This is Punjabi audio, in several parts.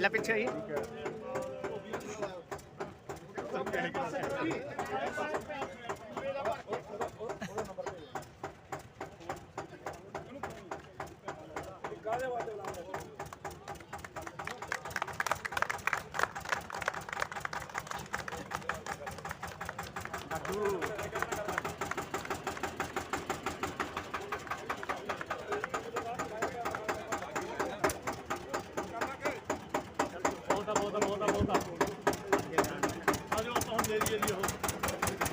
ਲੈ ਪਿੱਛੇ ਹੀ ਬਹੁਤਾ ਬਹੁਤਾ ਬਹੁਤਾ ਬਹੁਤਾ ਆਜੋ ਆਪਾਂ ਹੁਣ ਦੇ ਦਈਏ ਜੀ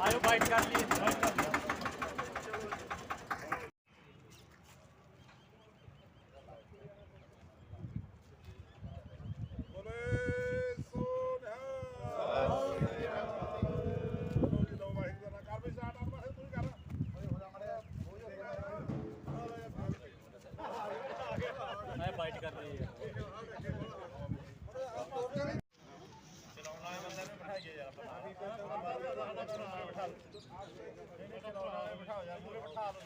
ਉਹ ਆਜੋ ਬਾਈਟ ਕਰ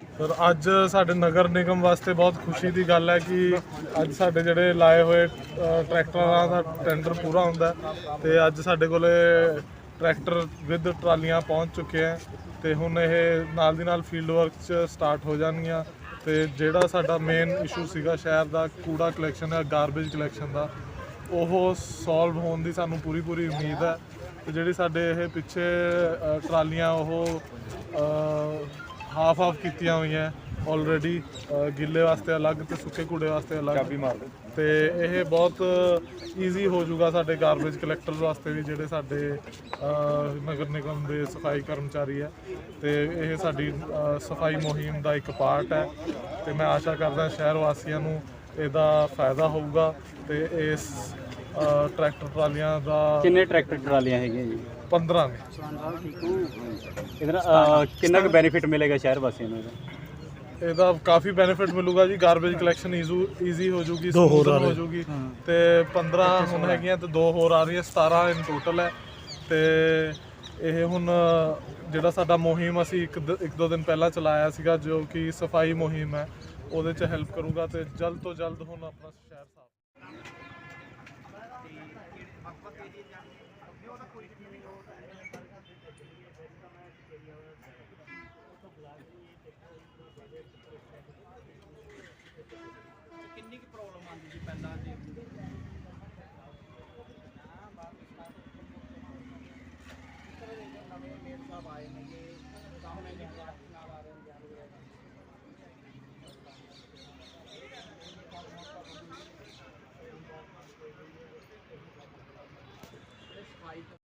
ਸਰ, ਅੱਜ ਸਾਡੇ ਨਗਰ ਨਿਗਮ ਵਾਸਤੇ ਬਹੁਤ ਖੁਸ਼ੀ ਦੀ ਗੱਲ ਹੈ ਕਿ ਅੱਜ ਸਾਡੇ ਜਿਹੜੇ ਲਾਏ ਹੋਏ ਟਰੈਕਟਰਾਂ ਦਾ ਟੈਂਡਰ ਪੂਰਾ ਹੁੰਦਾ ਹੈ ਤੇ ਅੱਜ ਸਾਡੇ ਕੋਲੇ ਟਰੈਕਟਰ ਵਿਦ ਟਰਾਲੀਆਂ ਪਹੁੰਚ ਚੁੱਕੇ ਹੈ ਤੇ ਹੁਣ ਇਹ ਨਾਲ ਦੀ ਨਾਲ ਫੀਲਡ ਵਰਕ ਚ ਸਟਾਰਟ ਹੋ ਜਾਣਗੀਆਂ ਤੇ ਜਿਹੜਾ ਸਾਡਾ ਮੇਨ ਇਸ਼ੂ ਸੀਗਾ ਸ਼ਹਿਰ ਦਾ, ਕੂੜਾ ਕਲੈਕਸ਼ਨ ਹੈ ਗਾਰਬੇਜ ਕਲੈਕਸ਼ਨ ਦਾ, ਉਹ ਸੋਲਵ ਹੋਣ ਦੀ ਸਾਨੂੰ ਪੂਰੀ ਪੂਰੀ ਉਮੀਦ ਹੈ। ਤੇ ਜਿਹੜੀ ਸਾਡੇ ਇਹ ਪਿੱਛੇ ਅ, ਟਰਾਲੀਆਂ ਉਹ ਹਾਫ ਹਾਫ ਕੀਤੀਆਂ ਹੋਈਆਂ ਆਲਰੇਡੀ ਗਿੱਲੇ ਵਾਸਤੇ ਅਲੱਗ ਤੇ ਸੁੱਕੇ ਕੂੜੇ ਵਾਸਤੇ ਅਲੱਗ। ਚਾਬੀ ਮਾਰ ਤੇ ਇਹ ਬਹੁਤ ਈਜ਼ੀ ਹੋ ਜਾਊਗਾ ਸਾਡੇ ਗਾਰਬੇਜ ਕਲੈਕਟਰ ਵਾਸਤੇ ਵੀ ਜਿਹੜੇ ਸਾਡੇ ਅ, ਨਗਰ ਨਿਗਮ ਦੇ ਸਫ਼ਾਈ ਕਰਮਚਾਰੀ ਹੈ ਤੇ ਇਹ ਸਾਡੀ ਅ, ਸਫ਼ਾਈ ਮੁਹਿੰਮ ਦਾ ਇੱਕ ਪਾਰਟ ਹੈ। ਤੇ ਮੈਂ ਆਸ਼ਾ ਕਰਦਾ ਸ਼ਹਿਰ ਵਾਸੀਆਂ ਨੂੰ ਇਹਦਾ ਫਾਇਦਾ ਹੋਊਗਾ ਤੇ ਇਸ ਅ, ਟਰੈਕਟਰ ਟਰਾਲੀਆਂ ਦਾ ਕਿੰਨੇ ਟਰੈਕਟਰ ਟਰਾਲੀਆਂ ਹੈਗੀਆਂ ਜੀ? 15 ਨੇ। ਇਹਦੇ ਨਾਲ ਅਹ, ਕਿੰਨਾ ਕੁ ਬੈਨੀਫਿਟ ਮਿਲੇਗਾ ਸ਼ਹਿਰ ਵਾਸੀਆਂ ਨੂੰ ਇਹਦਾ? ਇਹਦਾ ਕਾਫੀ ਬੈਨੀਫਿਟ ਮਿਲੂਗਾ ਜੀ ਗਾਰਬੇਜ ਕਲੈਕਸ਼ਨ ਈਜ਼ੀ ਹੋ ਜੂਗੀ ਦੋ ਹੋਰ ਹੋ ਜੂਗੀ। ਤੇ 15 ਹੁਣ ਹੈਗੀਆਂ ਤੇ ਦੋ ਹੋਰ ਆ ਰਹੀਆਂ 17 ਇਨ ਟੋਟਲ ਹੈ। ਤੇ ਇਹ ਹੁਣ ਜਿਹੜਾ ਸਾਡਾ ਮੁਹਿੰਮ ਅਸੀਂ ਇੱਕ ਦ- ਇੱਕ ਦੋ ਦਿਨ ਪਹਿਲਾਂ ਚਲਾਇਆ ਸੀਗਾ ਜੋ ਕਿ ਸਫ਼ਾਈ ਮੁਹਿੰਮ ਹੈ ਉਹਦੇ ਚ ਹੈਲਪ ਕਰੂਗਾ ਤੇ ਜਲਦ ਤੋਂ ਜਲਦ ਹੁਣ ਆਪਣਾ ਸ਼ਹਿਰ ਸਾਫ਼ ਪਹਿਲਾਂ ਜੀ ਨਵੇਂ ਮੇਰ ਸਾਹਿਬ ਆਏ ਨੇਗੇ ਕੰਮ ਇਹਨੇ ਨਾਲ ਆ ਰਹੇ ਨੇ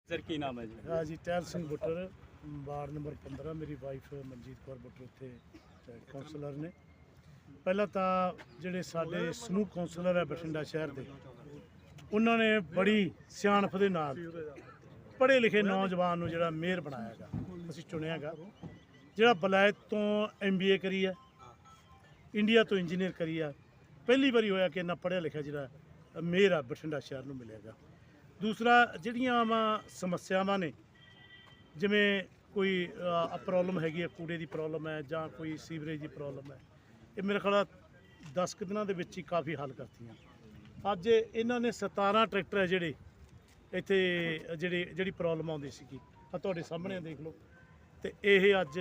ਸਰ ਕੀ ਨਾਮ ਹੈ ਜੀ? ਰਾਜੀ ਟਹਿਲ ਸਿੰਘ ਬੁੱਟਰ ਵਾਰਡ ਨੰਬਰ 15 ਮੇਰੀ ਵਾਈਫ ਮਨਜੀਤ ਕੌਰ ਬੁੱਟਰ ਉੱਥੇ ਕਾਉਂਸਲਰ ਨੇ। ਪਹਿਲਾਂ ਤਾਂ ਜਿਹੜੇ ਸਾਡੇ ਸਮੂਹ ਕਾਉਂਸਲਰ ਹੈ ਬਠਿੰਡਾ ਸ਼ਹਿਰ ਦੇ, ਉਹਨਾਂ ਨੇ ਬੜੀ ਸਿਆਣਪ ਦੇ ਨਾਲ ਪੜ੍ਹੇ ਲਿਖੇ ਨੌਜਵਾਨ ਨੂੰ ਜਿਹੜਾ ਮੇਅਰ ਬਣਾਇਆਗਾ ਅਸੀਂ ਚੁਣਿਆਗਾ ਜਿਹੜਾ ਬਲੈਤ ਤੋਂ ਐਮਬੀਏ ਕਰੀ ਹੈ ਇੰਡੀਆ ਤੋਂ ਇੰਜੀਨੀਅਰ ਕਰੀ ਆ ਪਹਿਲੀ ਵਾਰੀ ਹੋਇਆ ਕਿ ਇੰਨਾ ਪੜ੍ਹਿਆ ਲਿਖਿਆ ਜਿਹੜਾ ਮੇਅਰ ਆ ਬਠਿੰਡਾ ਸ਼ਹਿਰ ਨੂੰ ਮਿਲੇਗਾ ਦੂਸਰਾ, ਜਿਹੜੀਆਂ ਆਵਾਂ ਸਮੱਸਿਆਵਾਂ ਨੇ, ਜਿਵੇਂ ਕੋਈ ਪ੍ਰੋਬਲਮ ਹੈਗੀ ਹੈ, ਕੂੜੇ ਦੀ ਪ੍ਰੋਬਲਮ ਹੈ ਜਾਂ ਕੋਈ ਸੀਵਰੇਜ ਦੀ ਪ੍ਰੋਬਲਮ ਹੈ ਇਹ ਮੇਰੇ ਖਿਆਲ 10 ਕੁ ਦਿਨਾਂ ਦੇ ਵਿੱਚ ਹੀ ਕਾਫੀ ਹੱਲ ਕਰਤੀਆਂ। ਅੱਜ ਇਹਨਾਂ ਨੇ 17 ਟਰੈਕਟਰ ਹੈ ਜਿਹੜੇ ਇੱਥੇ ਜਿਹੜੇ ਜਿਹੜੀ ਪ੍ਰੋਬਲਮ ਆਉਂਦੀ ਸੀਗੀ। ਆ ਤੁਹਾਡੇ ਸਾਹਮਣੇ ਆ, ਦੇਖ ਲਓ। ਤੇ ਇਹ ਅੱਜ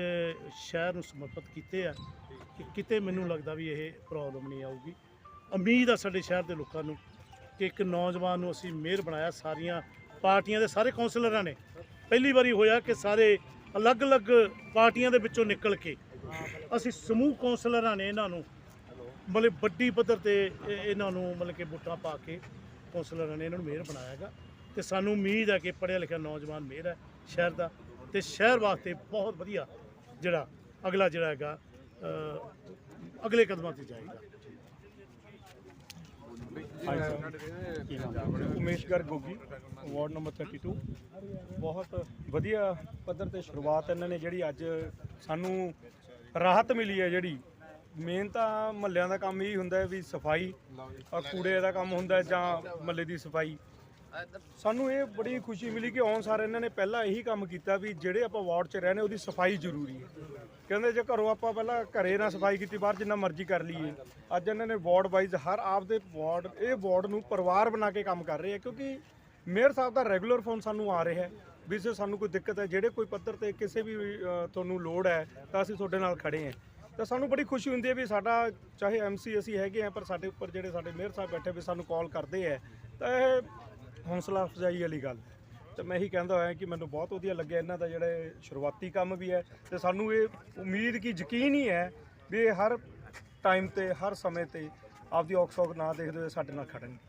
ਸ਼ਹਿਰ ਨੂੰ ਸਮਰਪਿਤ ਕੀਤੇ ਆ ਕਿ ਕਿਤੇ ਮੈਨੂੰ ਲੱਗਦਾ ਵੀ ਇਹ ਪ੍ਰੋਬਲਮ ਨਹੀਂ ਆਊਗੀ। ਉਮੀਦ ਆ ਸਾਡੇ ਸ਼ਹਿਰ ਦੇ ਲੋਕਾਂ ਨੂੰ ਕਿ ਇੱਕ ਨੌਜਵਾਨ ਨੂੰ ਅਸੀਂ ਮੇਅਰ ਬਣਾਇਆ। ਸਾਰੀਆਂ ਪਾਰਟੀਆਂ ਦੇ ਸਾਰੇ ਕਾਉਂਸਲਰਾਂ ਨੇ। ਪਹਿਲੀ ਵਾਰੀ ਹੋਇਆ ਕਿ ਸਾਰੇ ਅਲੱਗ-ਅਲੱਗ ਪਾਰਟੀਆਂ ਦੇ ਵਿੱਚੋਂ ਨਿਕਲ ਕੇ ਅਸੀਂ ਸਮੂਹ ਕਾਉਂਸਲਰਾਂ ਨੇ ਇਹਨਾਂ ਨੂੰ ਮਤਲਬ ਵੱਡੀ ਪੱਧਰ ਤੇ ਇਹ- ਇਹਨਾਂ ਨੂੰ ਮਤਲਬ ਕਿ ਵੋਟਾਂ ਪਾ ਕੇ ਕਾਉਂਸਲਰਾਂ ਨੇ ਇਹਨਾਂ ਨੂੰ ਮੇਅਰ ਬਣਾਇਆ ਹੈਗਾ। ਤੇ ਸਾਨੂੰ ਉਮੀਦ ਹੈ ਕਿ ਪੜ੍ਹਿਆ ਲਿਖਿਆ ਨੌਜਵਾਨ ਮੇਅਰ ਹੈ ਸ਼ਹਿਰ ਦਾ। ਤੇ ਸ਼ਹਿਰ ਵਾਸਤੇ ਬਹੁਤ ਵਧੀਆ ਜਿਹੜਾ ਅਗਲਾ ਜਿਹੜਾ ਹੈਗਾ ਅ, ਅਗਲੇ ਕਦਮਾਂ ਤੇ ਜਾਏਗਾ। ਉਮੇਸ਼ ਗਰਗ ਗੋਗੀ ਵਾਰਡ ਨੰਬਰ 32 ਬਹੁਤ ਵਧੀਆ ਪੱਧਰ ਤੇ ਸ਼ੁਰੂਆਤ ਇਹਨਾਂ ਨੇ ਜਿਹੜੀ ਅੱਜ ਸਾਨੂੰ ਰਾਹਤ ਮਿਲੀ ਹੈ ਜਿਹੜੀ। ਮੇਨ ਤਾਂ ਮਹੱਲਿਆਂ ਦਾ ਕੰਮ ਹੀ ਹੁੰਦਾ ਹੈ ਵੀ ਸਫ਼ਾਈ ਆ ਕੂੜੇ ਦਾ ਕੰਮ ਹੁੰਦਾ ਹੈ ਜਾਂ ਮਹੱਲੇ ਦੀ ਸਫ਼ਾਈ। ਸਾਨੂੰ ਇਹ ਬੜੀ ਖੁਸ਼ੀ ਮਿਲੀ ਕਿ ਆਉਣ ਸਾਰ ਇਹਨਾਂ ਨੇ ਪਹਿਲਾਂ ਇਹੀ ਕੰਮ ਕੀਤਾ ਵੀ ਜਿਹੜੇ ਆਪਾਂ ਵਾਰਡ 'ਚ ਰਹਿੰਦੇ ਉਹਦੀ ਸਫ਼ਾਈ ਜ਼ਰੂਰੀ ਹੈ। ਕਹਿੰਦੇ ਜੇ ਘਰੋਂ ਆਪਾਂ ਪਹਿਲਾਂ ਘਰੇ ਨਾ ਸਫ਼ਾਈ ਕੀਤੀ ਬਾਹਰ ਜਿੰਨਾ ਮਰਜ਼ੀ ਕਰ ਲਈਏ। ਅੱਜ ਇਹਨਾਂ ਨੇ ਵਾਰਡ ਵਾਈਜ਼ ਹਰ ਆਪਦੇ ਵਾਰਡ ਇਹ ਵਾਰਡ ਨੂੰ ਪਰਿਵਾਰ ਬਣਾ ਕੇ ਕੰਮ ਕਰ ਰਹੇ ਆ ਕਿਉਂਕਿ ਮੇਅਰ ਸਾਹਿਬ ਦਾ ਰੈਗੂਲਰ ਫੋਨ ਸਾਨੂੰ ਆ ਰਿਹਾ ਹੈ। ਵੀ ਜੇ ਸਾਨੂੰ ਕੋਈ ਦਿੱਕਤ ਹੈ ਜਿਹੜੇ ਕੋਈ ਪੱਧਰ ਤੇ ਕਿਸੇ ਵੀ ਅ, ਤੁਹਾਨੂੰ ਲੋੜ ਹੈ ਤਾਂ ਅਸੀਂ ਤੁਹਾਡੇ ਨਾਲ ਖੜੇ ਹਾਂ। ਤਾਂ ਸਾਨੂੰ ਬੜੀ ਖੁਸ਼ੀ ਹੁੰਦੀ ਹੈ ਵੀ ਸਾਡਾ ਚਾਹੇ ਐਮਸੀ ਅਸੀਂ ਹੈਗੇ ਆ ਪਰ ਸਾਡੇ ਉੱਪਰ ਜਿਹੜੇ ਸਾਡੇ ਮੇਅਰ ਸਾਹਿਬ ਬੈਠੇ ਵੀ ਸਾਨੂੰ ਕਾਲ ਕਰਦੇ ਹੈ। ਤਾਂ ਇਹ ਹੌਸਲਾ ਅਫਜ਼ਾਈ ਵਾਲੀ ਗੱਲ ਹੈ। ਤੇ ਮੈਂ ਇਹੀ ਕਹਿੰਦਾ ਹੋਇਆ ਕਿ ਮੈਨੂੰ ਬਹੁਤ ਵਧੀਆ ਲੱਗਿਆ ਇਹਨਾਂ ਦਾ ਜਿਹੜੇ ਸ਼ੁਰੂਆਤੀ ਕੰਮ ਵੀ ਹੈ। ਤੇ ਸਾਨੂੰ ਇਹ ਉਮੀਦ ਕੀ ਯਕੀਨ ਹੀ ਹੈ ਵੀ ਇਹ ਹਰ ਟਾਈਮ ਤੇ ਹਰ ਸਮੇਂ ਤੇ ਆਪਦੀ ਔਕਸ ਔਕਸੌਕ ਨਾ ਦੇਖਦੇ ਹੋਏ ਸਾਡੇ ਨਾਲ ਖੜਨਗੇ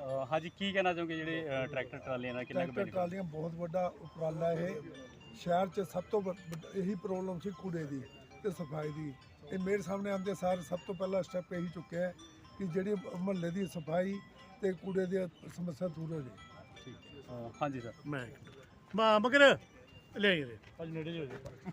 ਹਾਂਜੀ ਕੀ ਕਹਿਣਾ ਚਾਹੋਗੇ ਜਿਹੜੇ ਟਰੈਕਟਰ ਟਰਾਲੀਆਂ ਨਾਲ ਕਿੰਨਾ ਕੁ ਟਰੈਕਟਰ benefit? ਟਰਾਲੀਆਂ ਬਹੁਤ ਵੱਡਾ ਉਪਰਾਲਾ ਇਹ। ਸ਼ਹਿਰ 'ਚ ਸਭ ਤੋਂ ਵੱਡ- ਵੱਡ- ਇਹੀ ਪ੍ਰੋਬਲਮ ਸੀ ਕੂੜੇ ਦੀ ਤੇ ਸਫ਼ਾਈ ਦੀ। ਇਹ ਮੇਰੇ ਸਾਹਮਣੇ ਆਉਂਦੇ ਸਾਰ ਸਭ ਤੋਂ ਪਹਿਲਾ ਸਟੈਪ ਇਹੀ ਚੁੱਕਿਆ ਹੈ ਕਿ ਜਿਹੜੀ ਮੁਹੱਲੇ ਦੀ ਸਫ਼ਾਈ ਤੇ ਕੂੜੇ ਦੀ ਸਮੱਸਿਆ ਦੂਰ ਹੋ ਜਾਏ। ਅਹ ਹਾਂਜੀ ਸਰ। ਮੈਂ ਮਾ ਮਗਰ ਲੈ ਆਈਏ। ਅੱਜ ਨੇੜੇ ਹੋ ਜਾਓ।